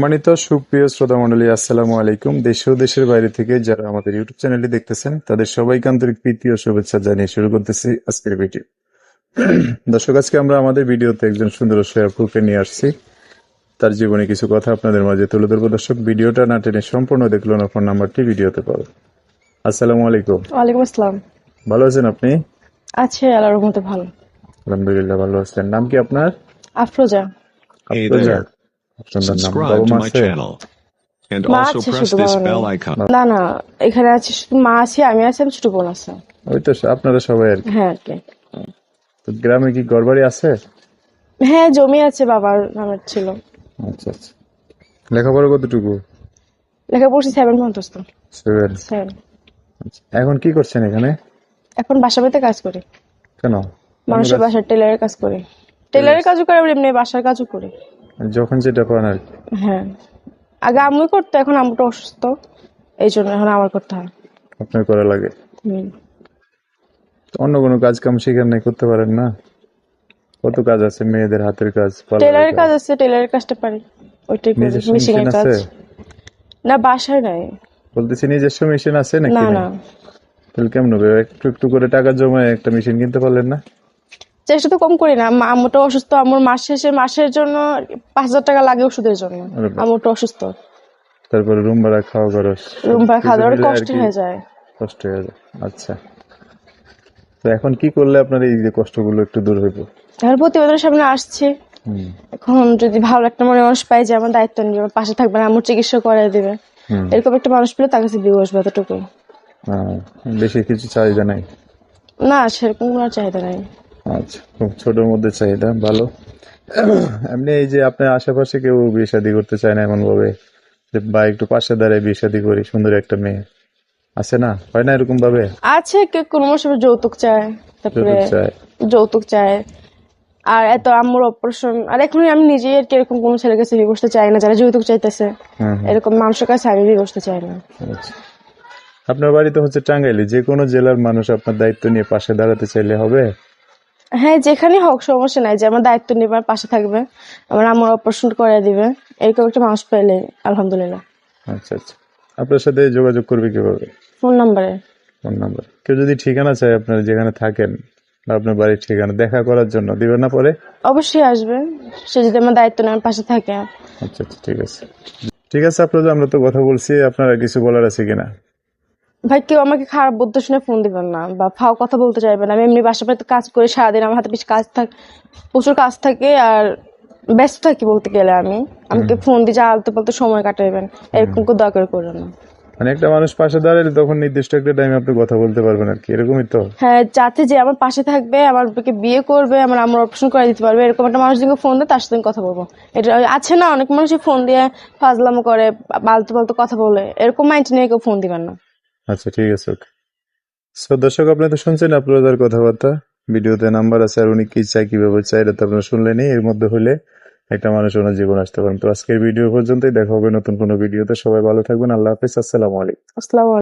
সম্মানিত সুপ্রিয় শ্রোতা মন্ডলী আসসালামু আলাইকুম। দেশ ও দেশের বাইরে থেকে যারা আমাদের ইউটিউব চ্যানেলটি দেখতেছেন তাদের সবাইকে আন্তরিক প্রীতি ও শুভেচ্ছা জানিয়ে শুরু করতেছি আজকের ভিডিও। দর্শক আজকে আমরা আমাদের ভিডিওতে একজন সুন্দর আপুকে নিয়ে আসছি। তার জীবনে কিছু কথা আপনাদের মাঝে তুলে ধরবো। দর্শক ভিডিওটা না টেনে সম্পূর্ণ দেখল না ফোন নাম্বারটি ভিডিওতে পাবো আসসালামু আলাইকুম। ওয়ালাইকুম আসসালাম। ভালো আছেন আপনি? আছে আল্লাহর মতো ভালো। আলহামদুলিল্লাহ ভালো আছেন। নাম কি আপনার? Afroza. Afroza. Subscribe to my channel. And also press this bell icon. না না এখানে আছে শুধু মা আছে আমি আছি আমি ছোট বোন আছে। ওই তো আপনারা সবাই আর হ্যাঁ আর কি তো গ্রামে কি ঘরবাড়ি আছে? হ্যাঁ জমি আছে বাবার নামের ছিল। আচ্ছা আচ্ছা। লেখাপড়া কতটুকু? লেখা পড়ছি সেভেন মন্তস্ত সেভেন সেভেন এখন কি করছেন এখানে? এখন বাসা বাড়িতে কাজ করি। কেন? মানুষের বাসার টেলারের কাজ করি। টেলারের কাজও করে আবার এমনি বাসার কাজও করি। যখন যেটা পান আর কি। হ্যাঁ। আগে আম্মুই করতো এখন আম্মুটা অসুস্থ। এই জন্য এখন আমার করতে হয় আপনার করা লাগে। হুম। অন্য কোনো কাজ কাম শিখার নাই করতে পারেন না? কত কাজ আছে? মেয়েদের হাতের কাজ টেলারের কাজ। আছে টেলারের কাজটা পারি। ওইটাই করি মেশিন কাজ। আছে? না বাসায় নাই। বলতেছি নিজস্ব মেশিন আছে নাকি না না। তাহলে কেমন হবে? একটু একটু করে টাকা জমায় একটা মেশিন কিনতে পারলেন না? চেষ্টা তো কম করি না। মা আম্মুটা অসুস্থ আমার মাস শেষে মাসের জন্য পাঁচ হাজার টাকা লাগে ওষুধের জন্য। আরে বাবা। অসুস্থ। তারপরে রুম ভাড়া খাওয়া খরচ। রুম ভাড়া খাওয়া দাওয়ার আর কষ্ট হয়ে যায়। কষ্ট হয়ে যায়। আচ্ছা। তো এখন কি করলে আপনার এই যে কষ্টগুলো একটু দূর হইব? এখন প্রতিবেদনের সামনে আসছে। এখন যদি ভালো একটা মনে মানুষ পাই যে আমার দায়িত্ব নিয়ে আমার পাশে থাকবে না আম্মুর চিকিৎসা করে দিবে। এরকম একটা মানুষ পেলে তার কাছে বিয়ে বসবে এতটুকু। বেশি কিছু চাহিদা নাই? না সেরকম কোনো আর চাহিদা নাই। আচ্ছা খুব ছোটর মধ্যে চাহিদা ভালো। এমনি এই যে আপনার আশেপাশে কেউ বিয়ে শাদী করতে চায় না এমন ভাবে যে বা একটু পাশে দাঁড়ায় বিয়ে শাদী করি সুন্দর একটা মেয়ে। আছে না? হয় না এরকম ভাবে আছে কেউ কোনো সময় যৌতুক চায় তারপরে যৌতুক চায়। যৌতুক চায়। আর এত আম্মুর অপারেশন আর এখন আমি নিজেই আর কি এরকম কোনো ছেলের কাছে বিয়ে বসতে চাই না যারা যৌতুক চাইতেছে। এরকম মানুষের কাছে আমি বিয়ে বসতে চাই না। আচ্ছা। আপনার বাড়ি তো হচ্ছে টাঙ্গাইলে যে কোনো জেলার মানুষ আপনার দায়িত্ব নিয়ে পাশে দাঁড়াতে চাইলে হবে? হ্যাঁ যেখানে হোক সমস্যা নাই। যে আমার দায়িত্ব আমার পাশে থাকবে আমার আমার অপারেশন করে দিবে এরকম একটা মানুষ পেলে আলহামদুলিল্লাহ। আচ্ছা আচ্ছা। আপনার সাথে যোগাযোগ করবে কীভাবে? ফোন নাম্বারে। Phone number. কেউ যদি ঠিকানা চায় আপনার যেখানে থাকেন বা আপনার বাড়ির ঠিকানা দেখা করার জন্য দিবেন না পরে? অবশ্যই আসবে। সে যদি আমার দায়িত্ব আমার পাশে থাকে। আচ্ছা আচ্ছা ঠিক আছে। ঠিক আছে আপনার আমরা তো কথা বলছি। আপনারা কিছু বলার আছে কিনা? ভাই কেউ আমাকে খারাপ বলতে শুনে ফোন দিবেন না বা ফাও কথা বলতে চাইবেন না। আমি এমনি বাসা বাড়িতে কাজ করি সারাদিন আমার হাতে বেশি কাজ থাকে প্রচুর কাজ থাকে আর ব্যস্ত থাকি বলতে গেলে আমি। আমাকে ফোন দিয়ে যা আলতে বলতে সময় কাটাইবেন এরকম কেউ দরকার করেন না। মানে একটা মানুষ পাশে দাঁড়ালে তখন নির্দিষ্ট একটা টাইমে আপনি কথা বলতে পারবেন আর কি এরকমই তো। হ্যাঁ যাতে যে আমার পাশে থাকবে আমার বুকে বিয়ে করবে আমার আমার অপারেশন করে দিতে পারবে এরকম একটা মানুষ যদি ফোন দেয় তার সাথে কথা বলব। এটা আছে না অনেক মানুষই ফোন দিয়ে ফাজলামো করে বালতু বালতু কথা বলে এরকম মাইন্ড নিয়ে কেউ ফোন দিবেন না। আচ্ছা ঠিক আছে, ওকে। সো দর্শক আপনি তো শুনছেন আপনাদের কথাবার্তা। ভিডিওতে নাম্বার আছে আর উনি কি চায়, কীভাবে চাই এটা তো আপনারা শুনলেনি এর মধ্যে হলে একটা মানুষ ওনার জীবন আসতে পারেন তো আজকের ভিডিও পর্যন্তই। দেখা হবে নতুন কোনো ভিডিওতে। সবাই ভালো থাকবেন। আল্লাহ হাফিজ। আসসালামু আলাইকুম। আসসালামু